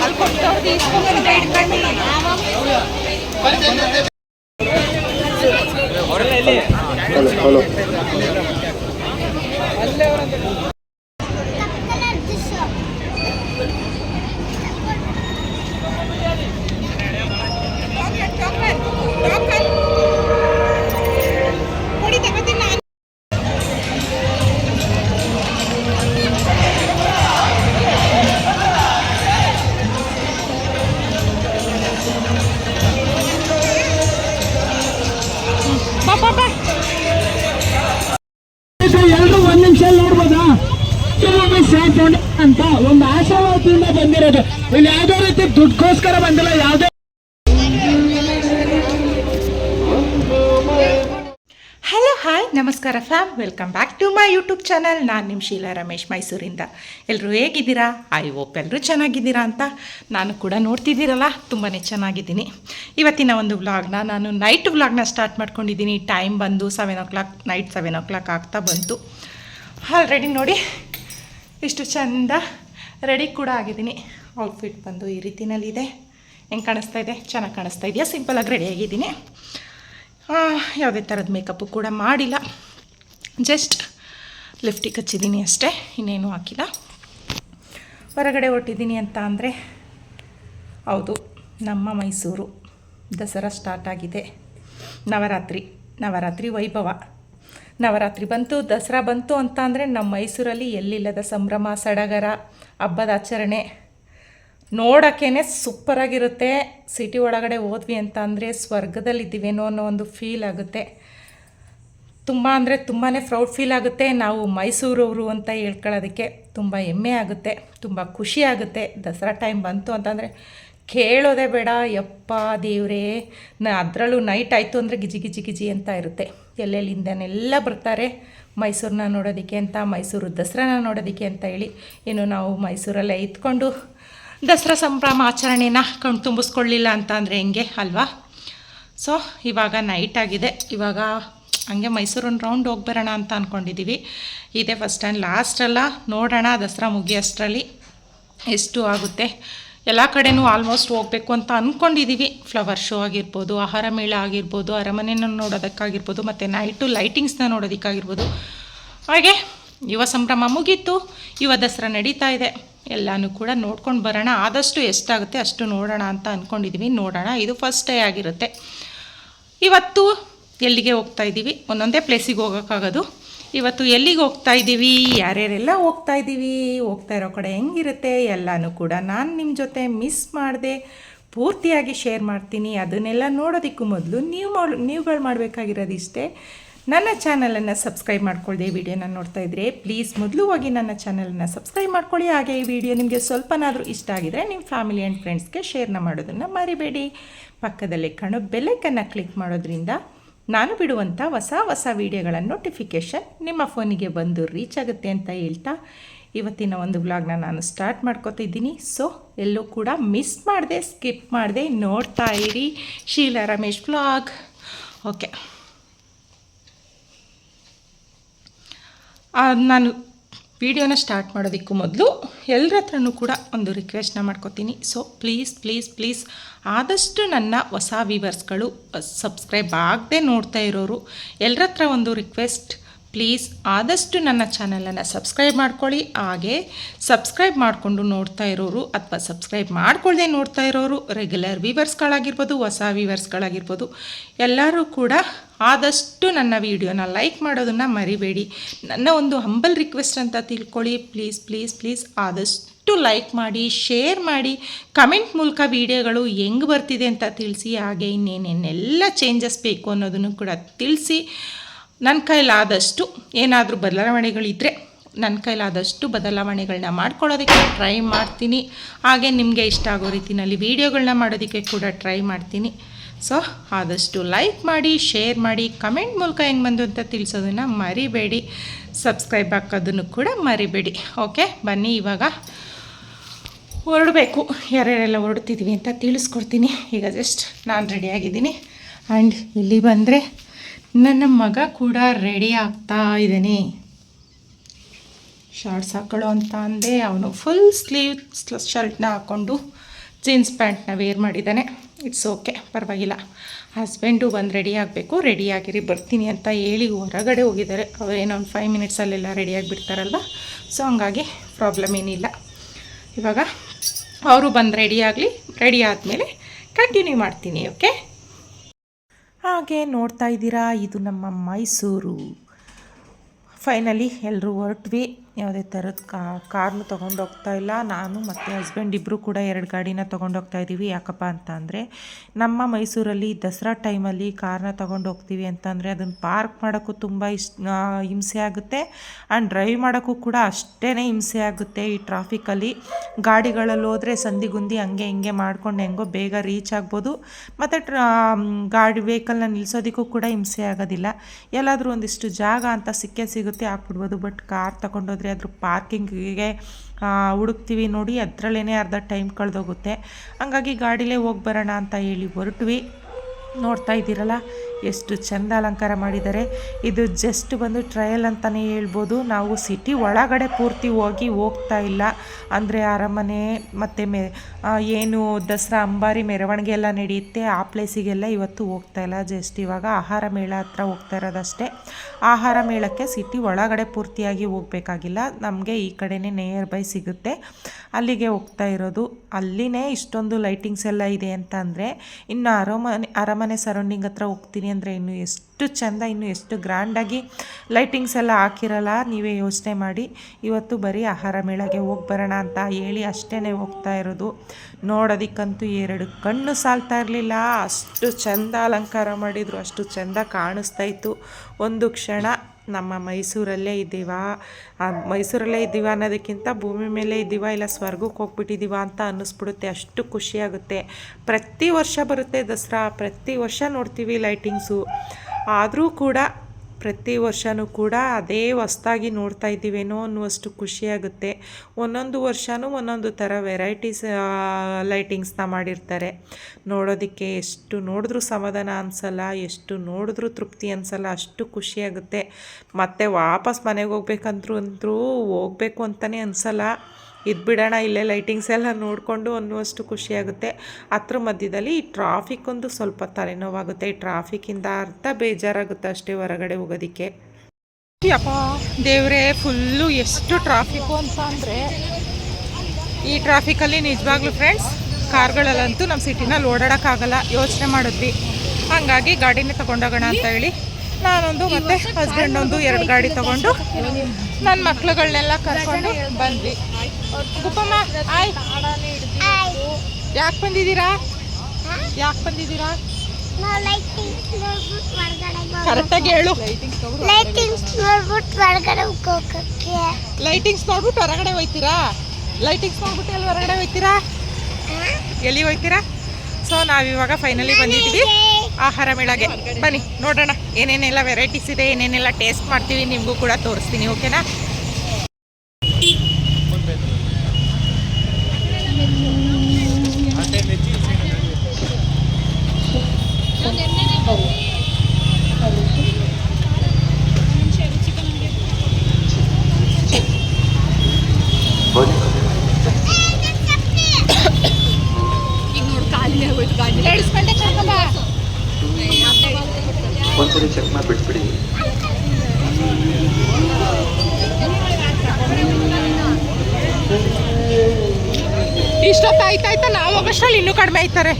ಅಲ್ಲಿ ಕೊಟ್ಟವ್ರದ್ದು ಇಸ್ಕೊಂಬಂದ್ರೆ ಇಟ್ಕೊಂಡು hello hello ಇಲ್ಲಿ ಯಾವ್ದೋ ರೀತಿ ದುಡ್ಡುಗೋಸ್ಕರ ಬಂದಿಲ್ಲ, ಯಾವ್ದೇ ಹಲೋ ಹಾಯ್ ನಮಸ್ಕಾರ fam welcome back to my YouTube channel ನಾನು ನಿಮ್ಮ ಶೀಲಾ ರಮೇಶ್ ಮೈಸೂರಿಂದ. ಎಲ್ಲರೂ ಹೇಗಿದ್ದೀರಾ? ಐ ಹೋಪ್ ಎಲ್ಲರೂ ಚೆನ್ನಾಗಿದ್ದೀರಾ ಅಂತ ನಾನು ಕೂಡ ನೋಡ್ತಿದ್ದೀರಲ್ಲ ತುಂಬಾ ಚೆನ್ನಾಗಿದ್ದೀನಿ. ಇವತ್ತಿನ ಒಂದು ವ್ಲಾಗ್ನ ನಾನು ನೈಟ್ ವ್ಲಾಗ್ನ ಸ್ಟಾರ್ಟ್ ಮಾಡ್ಕೊಂಡಿದ್ದೀನಿ. ಟೈಮ್ ಬಂದು seven o'clock night seven o'clock ಆಗ್ತಾ ಬಂತು. ಆಲ್ರೆಡಿ ನೋಡಿ ಇಷ್ಟು ಚಂದ ರೆಡಿ ಕೂಡ ಆಗಿದ್ದೀನಿ. ಔಟ್ಫಿಟ್ ಬಂದು ಈ ರೀತಿನಲ್ಲಿದೆ. ಹೆಂಗೆ ಕಾಣಿಸ್ತಾ ಇದೆ? ಚೆನ್ನಾಗಿ ಕಾಣಿಸ್ತಾ ಇದೆಯಾ? ಸಿಂಪಲಾಗಿ ರೆಡಿ ಆಗಿದ್ದೀನಿ. ಆ, ಯಾವುದೇ ಥರದ ಮೇಕಪ್ಪು ಕೂಡ ಮಾಡಿಲ್ಲ. ಜಸ್ಟ್ ಲಿಫ್ಟಿಗೆ ಹಚ್ಚಿದ್ದೀನಿ ಅಷ್ಟೇ ಇನ್ನೇನು ಹಾಕಿಲ್ಲ. ಹೊರಗಡೆ ಹೊರಟಿದ್ದೀನಿ ಅಂತ ಅಂದರೆ ಹೌದು ನಮ್ಮ ಮೈಸೂರು ದಸರಾ ಸ್ಟಾರ್ಟ್ ಆಗಿದೆ. ನವರಾತ್ರಿ ನವರಾತ್ರಿ ವೈಭವ. ನವರಾತ್ರಿ ಬಂತು ದಸರಾ ಬಂತು ಅಂತ ಅಂದರೆ ನಮ್ಮ ಮೈಸೂರಲ್ಲಿ ಎಲ್ಲಿಲ್ಲದ ಸಂಭ್ರಮ ಸಡಗರ ಹಬ್ಬದ ಆಚರಣೆ ನೋಡೋಕ್ಕೇ ಸೂಪರಾಗಿರುತ್ತೆ ಸಿಟಿ ಒಳಗಡೆ ಹೋದ್ವಿ ಅಂತ ಅಂದರೆ ಸ್ವರ್ಗದಲ್ಲಿದ್ದೀವೇನೋ ಅನ್ನೋ ಒಂದು ಫೀಲ್ ಆಗುತ್ತೆ. ತುಂಬ ಅಂದರೆ ತುಂಬಾ ಪ್ರೌಡ್ ಫೀಲ್ ಆಗುತ್ತೆ. ನಾವು ಮೈಸೂರವರು ಅಂತ ಹೇಳ್ಕೊಳ್ಳೋದಕ್ಕೆ ತುಂಬ ಹೆಮ್ಮೆ ಆಗುತ್ತೆ. ತುಂಬ ಖುಷಿ ಆಗುತ್ತೆ. ದಸರಾ ಟೈಮ್ ಬಂತು ಅಂತಂದರೆ ಕೇಳೋದೇ ಬೇಡ. ಯಪ್ಪ ದೇವ್ರೇ. ನ ಅದರಲ್ಲೂ ನೈಟ್ ಆಯಿತು ಅಂದರೆ ಗಿಜಿ ಗಿಜಿ ಗಿಜಿ ಅಂತ ಇರುತ್ತೆ. ಎಲ್ಲೆಲ್ಲಿಂದನೆಲ್ಲ ಬರ್ತಾರೆ? ಮೈಸೂರನ್ನ ನೋಡೋದಕ್ಕೆ ಅಂತ, ಮೈಸೂರು ದಸರಾನ ನೋಡೋದಕ್ಕೆ ಅಂತ ಹೇಳಿ ಏನು ನಾವು ಮೈಸೂರಲ್ಲೇ ಇದ್ಕೊಂಡು ದಸರಾ ಸಂಭ್ರಮ ಆಚರಣೆನ ಕಣ್ ತುಂಬಿಸ್ಕೊಳ್ಳಿಲ್ಲ ಅಂತ ಅಂದರೆ ಹೆಂಗೆ ಅಲ್ವಾ? ಸೊ ಇವಾಗ ನೈಟ್ ಆಗಿದೆ. ಇವಾಗ ಹಂಗೆ ಮೈಸೂರನ್ನ ರೌಂಡ್ ಹೋಗ್ಬರೋಣ ಅಂತ ಅಂದ್ಕೊಂಡಿದ್ದೀವಿ ಇದೇ ಫಸ್ಟ್ ಆ್ಯಂಡ್ ಲಾಸ್ಟಲ್ಲ ನೋಡೋಣ ದಸರಾ ಮುಗಿಯೋಷ್ಟರಲ್ಲಿ ಎಷ್ಟು ಆಗುತ್ತೆ. ಎಲ್ಲ ಕಡೆನೂ ಆಲ್ಮೋಸ್ಟ್ ಹೋಗಬೇಕು ಅಂತ ಅಂದ್ಕೊಂಡಿದ್ದೀವಿ ಫ್ಲವರ್ ಶೋ ಆಗಿರ್ಬೋದು, ಆಹಾರ ಮೇಳ ಆಗಿರ್ಬೋದು, ಅರಮನೆನ ನೋಡೋದಕ್ಕಾಗಿರ್ಬೋದು, ಮತ್ತು ನೈಟು ಲೈಟಿಂಗ್ಸ್ನ ನೋಡೋದಕ್ಕಾಗಿರ್ಬೋದು. ಹಾಗೆ, ಯುವ ಸಂಭ್ರಮ ಮುಗೀತು. ಯುವ ದಸರಾ ನಡೀತಾ ಇದೆ. ಎಲ್ಲನೂ ಕೂಡ ನೋಡ್ಕೊಂಡು ಬರೋಣ. ಆದಷ್ಟು ಎಷ್ಟಾಗುತ್ತೆ ಅಷ್ಟು ನೋಡೋಣ ಅಂತ ಅಂದ್ಕೊಂಡಿದ್ದೀವಿ ನೋಡೋಣ. ಇದು ಫಸ್ಟ್ ಡೇ ಆಗಿರುತ್ತೆ. ಇವತ್ತು ಎಲ್ಲಿಗೆ ಹೋಗ್ತಾ ಇದ್ದೀವಿ? ಒಂದೊಂದೇ ಪ್ಲೇಸಿಗೆ ಹೋಗೋಕ್ಕಾಗೋದು. ಇವತ್ತು ಎಲ್ಲಿಗೆ ಹೋಗ್ತಾ ಇದ್ದೀವಿ? ಯಾರ್ಯಾರೆಲ್ಲ ಹೋಗ್ತಾ ಇದ್ದೀವಿ? ಹೋಗ್ತಾ ಇರೋ ಕಡೆ ಹೆಂಗಿರುತ್ತೆ? ಎಲ್ಲನೂ ಕೂಡ ನಾನು ನಿಮ್ಮ ಜೊತೆ ಮಿಸ್ ಮಾಡಿದೆ ಪೂರ್ತಿಯಾಗಿ ಶೇರ್ ಮಾಡ್ತೀನಿ. ಅದನ್ನೆಲ್ಲ ನೋಡೋದಕ್ಕೂ ಮೊದಲು ನೀವು ನೀವುಗಳು ಮಾಡಬೇಕಾಗಿರೋದು ಇಷ್ಟೇ ನನ್ನ ಚಾನಲನ್ನು ಸಬ್ಸ್ಕ್ರೈಬ್ ಮಾಡ್ಕೊಳ್ಳಿ ವಿಡಿಯೋನ ನೋಡ್ತಾ ಇದ್ದರೆ ಪ್ಲೀಸ್ ಮೊದಲು ಹೋಗಿ ನನ್ನ ಚಾನಲನ್ನು ಸಬ್ಸ್ಕ್ರೈಬ್ ಮಾಡ್ಕೊಳ್ಳಿ. ಹಾಗೆ ಈ ವಿಡಿಯೋ ನಿಮಗೆ ಸ್ವಲ್ಪನಾದರೂ ಇಷ್ಟ ಆಗಿದ್ರೆ ನಿಮ್ಮ ಫ್ಯಾಮಿಲಿ ಆ್ಯಂಡ್ ಫ್ರೆಂಡ್ಸ್ಗೆ ಶೇರ್ನ ಮಾಡೋದನ್ನು ಮರಿಬೇಡಿ. ಪಕ್ಕದಲ್ಲೇ ಕಾಣೋ ಬೆಲೆಕನ್ನು ಕ್ಲಿಕ್ ಮಾಡೋದ್ರಿಂದ ನಾನು ಬಿಡುವಂಥ ಹೊಸ ಹೊಸ ವೀಡಿಯೋಗಳ ನೋಟಿಫಿಕೇಷನ್ ನಿಮ್ಮ ಫೋನಿಗೆ ಬಂದು ರೀಚ್ ಆಗುತ್ತೆ ಅಂತ ಹೇಳ್ತಾ ಇವತ್ತಿನ ಒಂದು ವ್ಲಾಗ್ನ ನಾನು ಸ್ಟಾರ್ಟ್ ಮಾಡ್ಕೋತಿದ್ದೀನಿ ಸೊ ಎಲ್ಲೂ ಕೂಡ ಮಿಸ್ ಮಾಡಿದೆ ಸ್ಕಿಪ್ ಮಾಡಿದೆ ನೋಡ್ತಾ ಇರಿ. ಶೀಲಾ ರಮೇಶ್ ವ್ಲಾಗ್ ಓಕೆ ನಾನು ವಿಡಿಯೋನ ಸ್ಟಾರ್ಟ್ ಮಾಡೋದಕ್ಕೂ ಮೊದಲು ಎಲ್ಲರ ಹತ್ರನೂ ಕೂಡ ಒಂದು ರಿಕ್ವೆಸ್ಟ್ನ ಮಾಡ್ಕೋತೀನಿ. ಸೊ ಪ್ಲೀಸ್ ಪ್ಲೀಸ್ ಪ್ಲೀಸ್ ಆದಷ್ಟು ನನ್ನ ಹೊಸ ವೀವರ್ಸ್ಗಳು ಸಬ್ಸ್ಕ್ರೈಬ್ ಆಗದೆ ನೋಡ್ತಾ ಇರೋರು ಎಲ್ಲರ ಹತ್ರ ಒಂದು ರಿಕ್ವೆಸ್ಟ್ ಪ್ಲೀಸ್ ಆದಷ್ಟು ನನ್ನ ಚಾನಲನ್ನು ಸಬ್ಸ್ಕ್ರೈಬ್ ಮಾಡ್ಕೊಳ್ಳಿ. ಹಾಗೆ ಸಬ್ಸ್ಕ್ರೈಬ್ ಮಾಡಿಕೊಂಡು ನೋಡ್ತಾ ಇರೋರು ಅಥವಾ ಸಬ್ಸ್ಕ್ರೈಬ್ ಮಾಡ್ಕೊಳ್ಳದೆ ನೋಡ್ತಾ ಇರೋರು ರೆಗ್ಯುಲರ್ ವೀವರ್ಸ್ಗಳಾಗಿರ್ಬೋದು ಹೊಸ ವೀವರ್ಸ್ಗಳಾಗಿರ್ಬೋದು ಎಲ್ಲರೂ ಕೂಡ ಆದಷ್ಟು ನನ್ನ ವೀಡಿಯೋನ ಲೈಕ್ ಮಾಡೋದನ್ನು ಮರಿಬೇಡಿ. ನನ್ನ ಒಂದು ಹಂಬಲ್ ರಿಕ್ವೆಸ್ಟ್ ಅಂತ ತಿಳ್ಕೊಳ್ಳಿ. ಪ್ಲೀಸ್ ಪ್ಲೀಸ್ ಪ್ಲೀಸ್ ಆದಷ್ಟು ಲೈಕ್ ಮಾಡಿ ಶೇರ್ ಮಾಡಿ ಕಮೆಂಟ್ ಮೂಲಕ ವಿಡಿಯೋಗಳು ಹೆಂಗೆ ಬರ್ತಿದೆ ಅಂತ ತಿಳಿಸಿ, ಹಾಗೆ ಇನ್ನೇನೇನೆಲ್ಲ ಚೇಂಜಸ್ ಬೇಕು ಅನ್ನೋದನ್ನು ಕೂಡ ತಿಳಿಸಿ. ನನ್ನ ಕೈಲಾದಷ್ಟು ಏನಾದರೂ ಬದಲಾವಣೆಗಳಿದ್ದರೆ ನನ್ನ ಕೈಲಾದಷ್ಟು ಬದಲಾವಣೆಗಳನ್ನ ಮಾಡ್ಕೊಳ್ಳೋದಕ್ಕೆ ಟ್ರೈ ಮಾಡ್ತೀನಿ. ಹಾಗೆ ನಿಮಗೆ ಇಷ್ಟ ಆಗೋ ರೀತಿಯಲ್ಲಿ ವೀಡಿಯೋಗಳನ್ನ ಮಾಡೋದಕ್ಕೆ ಕೂಡ ಟ್ರೈ ಮಾಡ್ತೀನಿ. ಸೊ, ಆದಷ್ಟು ಲೈಕ್ ಮಾಡಿ ಶೇರ್ ಮಾಡಿ ಕಮೆಂಟ್ ಮೂಲಕ ಹೆಂಗೆ ಬಂದು ಅಂತ ತಿಳಿಸೋದನ್ನು ಮರಿಬೇಡಿ. ಸಬ್ಸ್ಕ್ರೈಬ್ ಹಾಕೋದನ್ನು ಕೂಡ ಮರಿಬೇಡಿ. ಓಕೆ ಬನ್ನಿ ಇವಾಗ. ಹೊರಡಬೇಕು. ಯಾರ್ಯಾರೆಲ್ಲ ಹೊರಡ್ತಿದ್ದೀವಿ ಅಂತ ತಿಳಿಸ್ಕೊಡ್ತೀನಿ. ಈಗ ಜಸ್ಟ್ ನಾನು ರೆಡಿಯಾಗಿದ್ದೀನಿ ಆ್ಯಂಡ್ ಇಲ್ಲಿ ಬಂದರೆ ನನ್ನ ಮಗ ಕೂಡ ರೆಡಿ ಆಗ್ತಾ ಇದ್ದೀನಿ. ಶಾರ್ಟ್ಸ್ ಹಾಕೊಳ್ಳೋ ಅಂತ ಅಂದೆ. ಅವನು ಫುಲ್ ಸ್ಲೀವ್ ಶರ್ಟ್ನ ಹಾಕ್ಕೊಂಡು ಜೀನ್ಸ್ ಪ್ಯಾಂಟ್ನ ವೇರ್ ಮಾಡಿದ್ದಾನೆ. ಇಟ್ಸ್ ಓಕೆ ಪರವಾಗಿಲ್ಲ. ಹಸ್ಬೆಂಡು ಬಂದು ರೆಡಿ ಆಗಬೇಕು ರೆಡಿ ಆಗಿರಿ, ಬರ್ತೀನಿ ಅಂತ ಹೇಳಿ ಹೊರಗಡೆ ಹೋಗಿದ್ದಾರೆ. ಅವರೇನೋ ಒಂದು ಫೈವ್ ಮಿನಿಟ್ಸಲ್ಲೆಲ್ಲ ರೆಡಿ ಆಗಿಬಿಡ್ತಾರಲ್ವ ಸೊ ಹಂಗಾಗಿ ಪ್ರಾಬ್ಲಮ್ ಏನಿಲ್ಲ. ಇವಾಗ ಅವರು ಬಂದು ರೆಡಿ ಆಗಲಿ ರೆಡಿ ಆದಮೇಲೆ ಕಂಟಿನ್ಯೂ ಮಾಡ್ತೀನಿ ಓಕೆ ಹಾಗೆ ನೋಡ್ತಾ ಇದ್ದೀರಾ, ಇದು ನಮ್ಮ ಮೈಸೂರು. ಫೈನಲಿ ಎಲ್ಲರೂ ಹೊರಟ್ವಿ. ಯಾವುದೇ ಥರದ ಕಾರ್ನು ತೊಗೊಂಡು ಹೋಗ್ತಾ ಇಲ್ಲ. ನಾನು ಮತ್ತು ಹಸ್ಬೆಂಡ್ ಇಬ್ಬರು ಕೂಡ ಎರಡು ಗಾಡಿನ ತೊಗೊಂಡು ಹೋಗ್ತಾ ಇದ್ದೀವಿ. ಯಾಕಪ್ಪ ಅಂತ ಅಂದರೆ, ನಮ್ಮ ಮೈಸೂರಲ್ಲಿ ದಸರಾ ಟೈಮಲ್ಲಿ ಕಾರ್ನ ತೊಗೊಂಡು ಹೋಗ್ತೀವಿ ಅಂತಂದರೆ ಅದನ್ನು ಪಾರ್ಕ್ ಮಾಡೋಕ್ಕೂ ತುಂಬ ಇಷ್ಟ ಹಿಂಸೆ ಆಗುತ್ತೆ. ಆ್ಯಂಡ್ ಡ್ರೈವ್ ಮಾಡೋಕ್ಕೂ ಕೂಡ ಅಷ್ಟೇ ಹಿಂಸೆ ಆಗುತ್ತೆ ಈ ಟ್ರಾಫಿಕಲ್ಲಿ ಗಾಡಿಗಳಲ್ಲಿ ಹೋದರೆ ಸಂದಿಗುಂದಿ ಹಂಗೆ ಹಿಂಗೆ ಮಾಡ್ಕೊಂಡು ಹೆಂಗೋ ಬೇಗ ರೀಚ್ ಆಗ್ಬೋದು. ಮತ್ತು ಟ್ರಾ ಗಾಡಿ ವೆಹಿಕಲ್ನ ನಿಲ್ಸೋದಕ್ಕೂ ಕೂಡ ಹಿಂಸೆ ಆಗೋದಿಲ್ಲ. ಎಲ್ಲಾದರೂ ಒಂದಿಷ್ಟು ಜಾಗ ಅಂತ ಸಿಕ್ಕೇ ಸಿಗುತ್ತೆ, ಹಾಕ್ಬಿಡ್ಬೋದು. ಬಟ್ ಕಾರ್ ತಗೊಂಡೋದ್ರೆ ಅದ್ರ ಪಾರ್ಕಿಂಗಿಗೆ ಹುಡುಕ್ತೀವಿ ನೋಡಿ ಅದರಲ್ಲೇ ಅರ್ಧ ಟೈಮ್ ಕಳೆದೋಗುತ್ತೆ. ಹಂಗಾಗಿ ಗಾಡಿಲೇ ಹೋಗಿ ಬರೋಣ ಅಂತ ಹೇಳಿ ಹೊರಟ್ವಿ. ನೋಡ್ತಾ ಇದ್ದೀರಲ್ಲ? ಎಷ್ಟು ಚೆಂದ ಅಲಂಕಾರ ಮಾಡಿದ್ದಾರೆ. ಇದು ಜಸ್ಟ್ ಬಂದು ಟ್ರಯಲ್ ಅಂತಲೇ ಹೇಳ್ಬೋದು. ನಾವು ಸಿಟಿ ಒಳಗಡೆ ಪೂರ್ತಿ ಹೋಗಿ ಹೋಗ್ತಾ ಇಲ್ಲ. ಅಂದರೆ ಅರಮನೆ, ಮತ್ತು ಮೆ ಏನು ದಸರಾ, ಅಂಬಾರಿ ಮೆರವಣಿಗೆ ಎಲ್ಲ ನಡೆಯುತ್ತೆ. ಆ ಪ್ಲೇಸಿಗೆಲ್ಲ ಇವತ್ತು ಹೋಗ್ತಾ ಇಲ್ಲ. ಜಸ್ಟ್ ಇವಾಗ ಆಹಾರ ಮೇಳ ಹತ್ರ ಹೋಗ್ತಾ ಇರೋದಷ್ಟೇ. ಆಹಾರ ಮೇಳಕ್ಕೆ ಸಿಟಿ ಒಳಗಡೆ ಪೂರ್ತಿಯಾಗಿ ಹೋಗಬೇಕಾಗಿಲ್ಲ. ನಮಗೆ ಈ ಕಡೆನೇ ನಿಯರ್ ಬೈ ಸಿಗುತ್ತೆ. ಅಲ್ಲಿಗೆ ಹೋಗ್ತಾ ಇರೋದು. ಅಲ್ಲಿನೇ ಇಷ್ಟೊಂದು ಲೈಟಿಂಗ್ಸ್ ಎಲ್ಲ ಇದೆ ಅಂತ ಅಂದರೆ, ಇನ್ನು ಅರಮನೆ ಅರಮನೆ ಸರೌಂಡಿಂಗ್ ಹತ್ರ ಹೋಗ್ತೀನಿ ಅಂದರೆ ಇನ್ನು ಎಷ್ಟು ಚೆಂದ, ಇನ್ನು ಎಷ್ಟು ಗ್ರ್ಯಾಂಡಾಗಿ ಲೈಟಿಂಗ್ಸ್ ಎಲ್ಲ ಹಾಕಿರಲ್ಲ, ನೀವೇ ಯೋಚನೆ ಮಾಡಿ. ಇವತ್ತು ಬರೀ ಆಹಾರ ಮೇಳಗೆ ಹೋಗಿ ಬರೋಣ ಅಂತ ಹೇಳಿ ಅಷ್ಟೇ ಹೋಗ್ತಾ ಇರೋದು. ನೋಡೋದಕ್ಕಂತೂ ಎರಡು ಕಣ್ಣು ಸಾಲ್ತಾ ಇರಲಿಲ್ಲ. ಅಷ್ಟು ಚೆಂದ ಅಲಂಕಾರ ಮಾಡಿದರು, ಅಷ್ಟು ಚೆಂದ ಕಾಣಿಸ್ತಾ ಇತ್ತು. ಒಂದು ಕ್ಷಣ ನಮ್ಮ ಮೈಸೂರಲ್ಲೇ ಇದ್ದೀವಾ? ಮೈಸೂರಲ್ಲೇ ಇದ್ದೀವ ಅನ್ನೋದಕ್ಕಿಂತ ಭೂಮಿ ಮೇಲೆ ಇದ್ದೀವ ಇಲ್ಲ ಸ್ವರ್ಗಕ್ಕೆ ಹೋಗ್ಬಿಟ್ಟಿದ್ದೀವ ಅಂತ ಅನ್ನಿಸ್ಬಿಡುತ್ತೆ, ಅಷ್ಟು ಖುಷಿಯಾಗುತ್ತೆ. ಪ್ರತಿ ವರ್ಷ ಬರುತ್ತೆ ದಸರಾ, ಪ್ರತಿ ವರ್ಷ ನೋಡ್ತೀವಿ ಲೈಟಿಂಗ್ಸು. ಆದರೂ ಕೂಡ ಪ್ರತಿ ವರ್ಷವೂ ಕೂಡ ಅದೇ ಹೊಸ್ದಾಗಿ ನೋಡ್ತಾ ಇದ್ದೀವೇನೋ ಅನ್ನುವಷ್ಟು ಖುಷಿಯಾಗುತ್ತೆ ಒಂದೊಂದು ವರ್ಷವೂ ಒಂದೊಂದು ಥರ ವೆರೈಟೀಸ್ ಲೈಟಿಂಗ್ಸ್ನ ಮಾಡಿರ್ತಾರೆ. ನೋಡೋದಕ್ಕೆ ಎಷ್ಟು ನೋಡಿದ್ರೂ ಸಮಾಧಾನ ಅನಿಸಲ್ಲ, ಎಷ್ಟು ನೋಡಿದ್ರೂ ತೃಪ್ತಿ ಅನಿಸಲ್ಲ, ಅಷ್ಟು ಖುಷಿಯಾಗುತ್ತೆ ಮತ್ತೆ ವಾಪಸ್ ಮನೆಗೆ ಹೋಗ್ಬೇಕಂದ್ರೂ ಅಂದರೂ ಹೋಗ್ಬೇಕು ಅಂತಲೇ ಅನಿಸಲ್ಲ. ಇದ್ಬಿಡೋಣ ಇಲ್ಲೇ ಲೈಟಿಂಗ್ಸ್ ಎಲ್ಲ ನೋಡಿಕೊಂಡು ಅನ್ನುವಷ್ಟು ಖುಷಿಯಾಗುತ್ತೆ ಹತ್ರ ಮಧ್ಯದಲ್ಲಿ ಈ ಟ್ರಾಫಿಕ್ ಒಂದು ಸ್ವಲ್ಪ ತಲೆನೋವಾಗುತ್ತೆ. ಈ ಟ್ರಾಫಿಕ್ಕಿಂದ ಅರ್ಧ ಬೇಜಾರಾಗುತ್ತೆ ಅಷ್ಟೇ ಹೊರಗಡೆ ಹೋಗೋದಕ್ಕೆ. ಅಪ್ಪ ದೇವರೇ ಫುಲ್ಲು ಎಷ್ಟು ಟ್ರಾಫಿಕ್ಕು ಅಂತ ಅಂದರೆ ಈ ಟ್ರಾಫಿಕಲ್ಲಿ ನಿಜವಾಗ್ಲೂ ಫ್ರೆಂಡ್ಸ್ ಕಾರ್ಗಳಲ್ಲಂತೂ ನಮ್ಮ ಸಿಟಿನಲ್ಲಿ ಓಡಾಡೋಕ್ಕಾಗಲ್ಲ. ಯೋಚನೆ ಮಾಡಿದ್ವಿ. ಹಾಗಾಗಿ ಗಾಡಿನೇ ತೊಗೊಂಡೋಗೋಣ ಅಂತ ಹೇಳಿ ನಾನೊಂದು ಮತ್ತು ಹಸ್ಬೆಂಡ್ ಒಂದು ಎರಡು ಗಾಡಿ ತೊಗೊಂಡು ನನ್ನ ಮಕ್ಳುಗಳನ್ನೆಲ್ಲ ಕರ್ಕೊಂಡು ಬಂದ್ವಿ. ಗುಪ್ಪಮ್ಮ, ಆಯ್. ಯಾಕೆ ಬಂದಿದ್ದೀರಾ? ಯಾಕೆ ಬಂದಿದ್ದೀರಾ? ಕರೆಕ್ಟಾಗಿ ಹೇಳು. ಲೈಟಿಂಗ್ಸ್ ನೋಡ್ಬಿಟ್ಟು ಹೊರಗಡೆ ಲೈಟಿಂಗ್ಸ್ ನೋಡ್ಬಿಟ್ಟು ಹೊರಗಡೆ ಹೋಯ್ತೀರಾ? ಲೈಟಿಂಗ್ಸ್ ನೋಡ್ಬಿಟ್ಟು ಎಲ್ಲಿ ಹೊರಗಡೆ ಹೋಯ್ತೀರಾ? ಎಲ್ಲಿ ಹೋಯ್ತೀರಾ? ಸೊ ನಾವಿವಾಗ ಫೈನಲಿ ಬಂದಿದ್ದೀವಿ. ಆಹಾರ ಮೇಳಗೆ. ಬನ್ನಿ, ನೋಡೋಣ. ಏನೇನೆಲ್ಲ ವೆರೈಟೀಸ್ ಇದೆ, ಏನೇನೆಲ್ಲ ಟೇಸ್ಟ್ ಮಾಡ್ತೀವಿ, ನಿಮಗೂ ಕೂಡ ತೋರಿಸ್ತೀನಿ ಓಕೆನಾ ಎಲ್ಲರೂ ಕಡಿಮೆ ಆಯ್ತಾರೆ.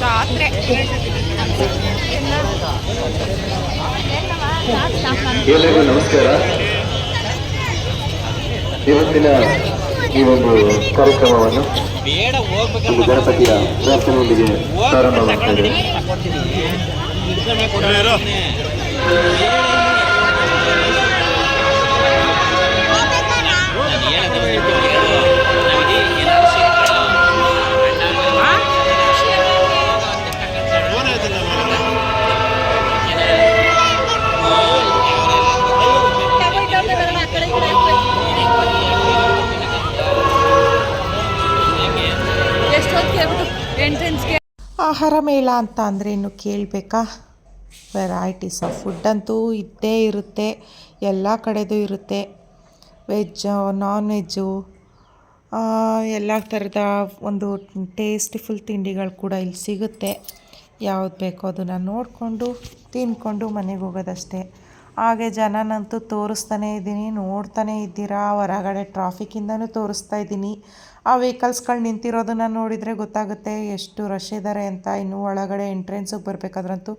ಜಾತ್ರೆ ಎಲ್ಲರಿಗೂ ನಮಸ್ಕಾರ ಇವತ್ತಿನ ಈ ಒಂದು ಕಾರ್ಯಕ್ರಮವನ್ನು ಒಂದು ಗಣಪತಿಯ ಪ್ರಾರ್ಥನೆಯೊಂದಿಗೆ ಪ್ರಾರಂಭ ಆಹಾರ ಮೇಳ ಅಂತ ಅಂದರೆ ಇನ್ನು ಕೇಳಬೇಕಾ? ವೆರೈಟೀಸ್ ಆಫ್ ಫುಡ್ ಅಂತೂ ಇದ್ದೇ ಇರುತ್ತೆ, ಎಲ್ಲ ಕಡೆದು ಇರುತ್ತೆ. ವೆಜ್ಜು ನಾನ್ ವೆಜ್ಜು ಎಲ್ಲ ಥರದ ಒಂದು ಟೇಸ್ಟಿಫುಲ್ ತಿಂಡಿಗಳು ಕೂಡ ಇಲ್ಲಿ ಸಿಗುತ್ತೆ. ಯಾವ್ದು ಬೇಕೋ ಅದನ್ನು ನೋಡಿಕೊಂಡು ತಿಂದ್ಕೊಂಡು ಮನೆಗೆ ಹೋಗೋದಷ್ಟೇ. ಹಾಗೆ ಜನನಂತೂ ತೋರಿಸ್ತಾನೇ ಇದ್ದೀನಿ. ನೋಡ್ತಾನೇ ಇದ್ದೀರಾ? ಹೊರಗಡೆ ಟ್ರಾಫಿಕ್ಕಿಂದನೂ ತೋರಿಸ್ತಾ ಇದ್ದೀನಿ. ಆ ವೆಹಿಕಲ್ಸ್ಗಳು ನಿಂತಿರೋದನ್ನು ನೋಡಿದರೆ ಗೊತ್ತಾಗುತ್ತೆ ಎಷ್ಟು ರಶ್ ಇದ್ದಾರೆ ಅಂತ. ಇನ್ನು ಒಳಗಡೆ ಎಂಟ್ರೆನ್ಸಿಗೆ ಬರಬೇಕಾದ್ರಂತೂ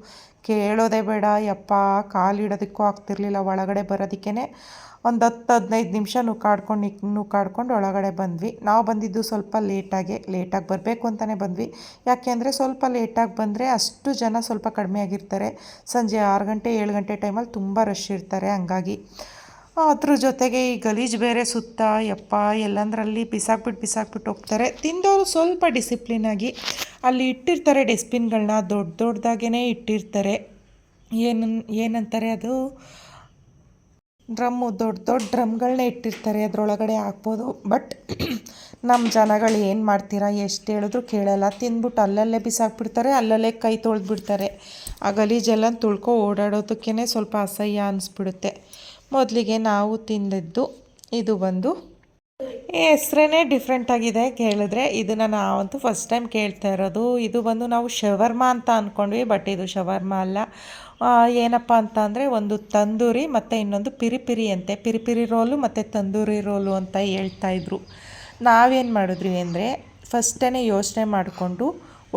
ಕೇಳೋದೇ ಬೇಡ. ಯಪ್ಪ ಕಾಲಿಡೋದಕ್ಕೂ ಆಗ್ತಿರ್ಲಿಲ್ಲ ಒಳಗಡೆ ಬರೋದಕ್ಕೇ ಒಂದು ಹತ್ತು ಹದಿನೈದು ನಿಮಿಷ ನುಗ್ಗಾಡ್ಕೊಂಡು ನುಗ್ಗಾಡ್ಕೊಂಡು ಒಳಗಡೆ ಬಂದ್ವಿ. ನಾವು ಬಂದಿದ್ದು ಸ್ವಲ್ಪ ಲೇಟಾಗಿ ಲೇಟಾಗಿ ಬರಬೇಕು ಅಂತಲೇ ಬಂದ್ವಿ. ಯಾಕೆ ಅಂದರೆ ಸ್ವಲ್ಪ ಲೇಟಾಗಿ ಬಂದರೆ ಅಷ್ಟು ಜನ ಸ್ವಲ್ಪ ಕಡಿಮೆ ಆಗಿರ್ತಾರೆ. ಸಂಜೆ ಆರು ಗಂಟೆ, ಏಳು ಗಂಟೆ ಟೈಮಲ್ಲಿ ತುಂಬ ರಶ್ ಇರ್ತಾರೆ ಹಂಗಾಗಿ. ಅದ್ರ ಜೊತೆಗೆ ಈ ಗಲೀಜು ಬೇರೆ ಸುತ್ತ, ಯಪ್ಪ, ಎಲ್ಲಂದ್ರಲ್ಲಿ ಬಿಸಾಕ್ಬಿಟ್ಟು ಬಿಸಾಕ್ಬಿಟ್ಟು ಹೋಗ್ತಾರೆ. ತಿಂದವರು ಸ್ವಲ್ಪ ಡಿಸಿಪ್ಲಿನಾಗಿ ಅಲ್ಲಿ ಇಟ್ಟಿರ್ತಾರೆ ಡಸ್ಟ್ಬಿನ್ಗಳನ್ನ ದೊಡ್ಡ ದೊಡ್ಡದಾಗೇ ಇಟ್ಟಿರ್ತಾರೆ. ಏನು ಏನಂತಾರೆ ಅದು? ಡ್ರಮ್ಮು, ದೊಡ್ಡ ದೊಡ್ಡ ಡ್ರಮ್ಗಳನ್ನ ಇಟ್ಟಿರ್ತಾರೆ, ಅದರೊಳಗಡೆ ಹಾಕ್ಬೋದು. ಬಟ್ ನಮ್ಮ ಜನಗಳು ಏನು ಮಾಡ್ತೀರಾ, ಎಷ್ಟು ಹೇಳಿದ್ರು ಕೇಳಲ್ಲ. ತಿಂದ್ಬಿಟ್ಟು ಅಲ್ಲಲ್ಲೇ ಬಿಸಾಕ್ಬಿಡ್ತಾರೆ, ಅಲ್ಲಲ್ಲೇ ಕೈ ತೊಳೆದ್ಬಿಡ್ತಾರೆ. ಆ ಗಲೀಜೆಲ್ಲ ತುಳ್ಕೊ ಓಡಾಡೋದಕ್ಕೇ ಸ್ವಲ್ಪ ಅಸಹ್ಯ ಅನಿಸ್ಬಿಡುತ್ತೆ. ಮೊದಲಿಗೆ ನಾವು ತಿಂದಿದ್ದು ಇದು ಬಂದು ಹೆಸ್ರೇ ಡಿಫ್ರೆಂಟ್ ಆಗಿದೆ ಕೇಳಿದ್ರೆ. ಇದನ್ನು ನಾವಂತೂ ಫಸ್ಟ್ ಟೈಮ್ ಕೇಳ್ತಾ ಇರೋದು. ಇದು ಬಂದು ನಾವು ಶವರ್ಮ ಅಂತ ಅಂದ್ಕೊಂಡ್ವಿ ಬಟ್ ಇದು ಶವರ್ಮಾ ಅಲ್ಲ. ಏನಪ್ಪ ಅಂತ ಅಂದರೆ ಒಂದು ತಂದೂರಿ ಮತ್ತು ಇನ್ನೊಂದು ಪಿರಿಪಿರಿ ಪಿರಿ ಅಂತೆ ಪಿರಿಪಿರಿ ಪಿರಿ ರೋಲು ಮತ್ತು ತಂದೂರಿ ರೋಲು ಅಂತ ಹೇಳ್ತಾ ಇದ್ರು. ನಾವೇನು ಮಾಡಿದ್ವಿ ಅಂದರೆ ಫಸ್ಟೇ ಯೋಚನೆ ಮಾಡಿಕೊಂಡು